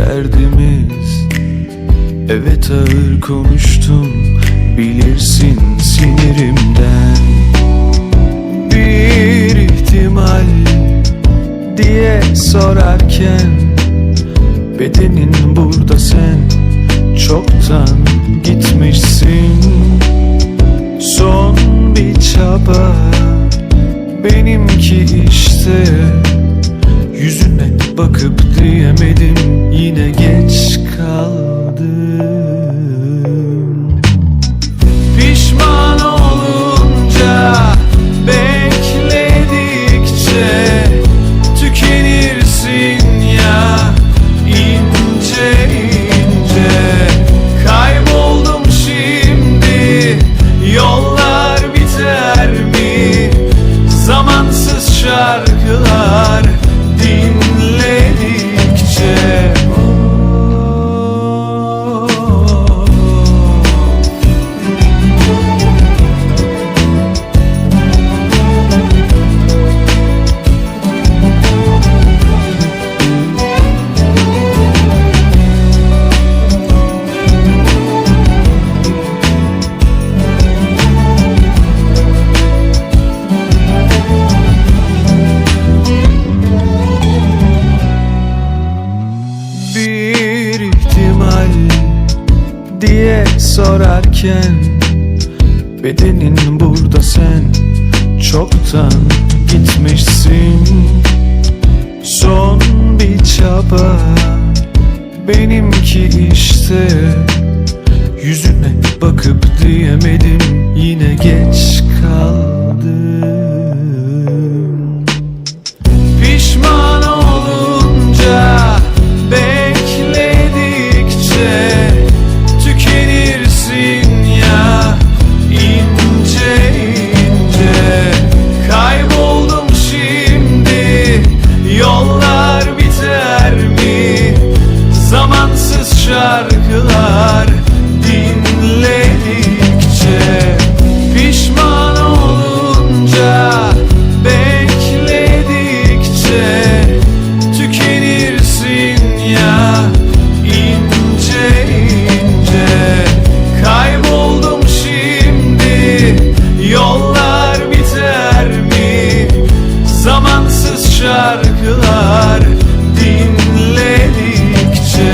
Derdimiz. Evet ağır konuştum bilirsin sinirimden. Bir ihtimal diye sorarken Bedenin burada sen çoktan gitmişsin. Son bir çaba benimki işte bir ihtimal diye sorarken Bedenin burada sen çoktan gitmişsin. Son bir çaba benimki işte. Yüzüne bakıp diyemedim yine geç kaldım dinledikçe pişman olunca bekledikçe tükenirsin ya. İnce ince kayboldum şimdi. Yollar biter mi? Zamansız şarkılar dinledikçe